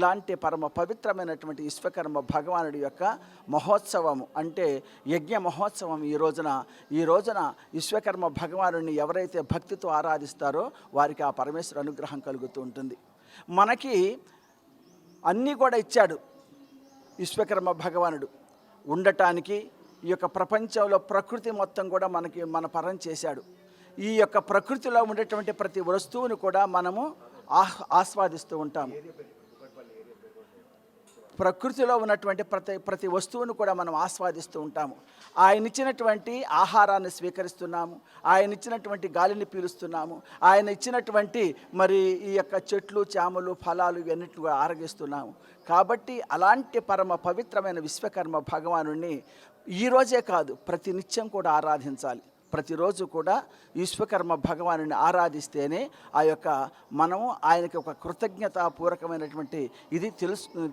ఇలాంటి పరమ పవిత్రమైనటువంటి విశ్వకర్మ భగవానుడి యొక్క మహోత్సవము అంటే యజ్ఞ మహోత్సవం ఈ రోజున. ఈ రోజున విశ్వకర్మ భగవానుడిని ఎవరైతే భక్తితో ఆరాధిస్తారో వారికి ఆ పరమేశ్వర అనుగ్రహం కలుగుతూ ఉంటుంది. మనకి అన్నీ కూడా ఇచ్చాడు విశ్వకర్మ భగవానుడు. ఉండటానికి ఈ యొక్క ప్రపంచంలో ప్రకృతి మొత్తం కూడా మనకి మన పరం చేశాడు. ఈ యొక్క ప్రకృతిలో ఉండేటువంటి ప్రతి వస్తువును కూడా మనము ఆహ్ ఆస్వాదిస్తూ ఉంటాము. ప్రకృతిలో ఉన్నటువంటి ప్రతి ప్రతి వస్తువును కూడా మనం ఆస్వాదిస్తూ ఉంటాము. ఆయన ఇచ్చినటువంటి ఆహారాన్ని స్వీకరిస్తున్నాము. ఆయన ఇచ్చినటువంటి గాలిని పీలుస్తున్నాము. ఆయన ఇచ్చినటువంటి మరి ఈ యొక్క చెట్లు చేమలు ఫలాలు ఇవన్నిటి కూడా ఆరగిస్తున్నాము. కాబట్టి అలాంటి పరమ పవిత్రమైన విశ్వకర్మ భగవానుడిని ఈ రోజే కాదు ప్రతి నిత్యం కూడా ఆరాధించాలి. ప్రతిరోజు కూడా విశ్వకర్మ భగవాను ఆరాధిస్తేనే ఆ యొక్క మనము ఆయనకి ఒక కృతజ్ఞతాపూర్వకమైనటువంటి ఇది తెలుసు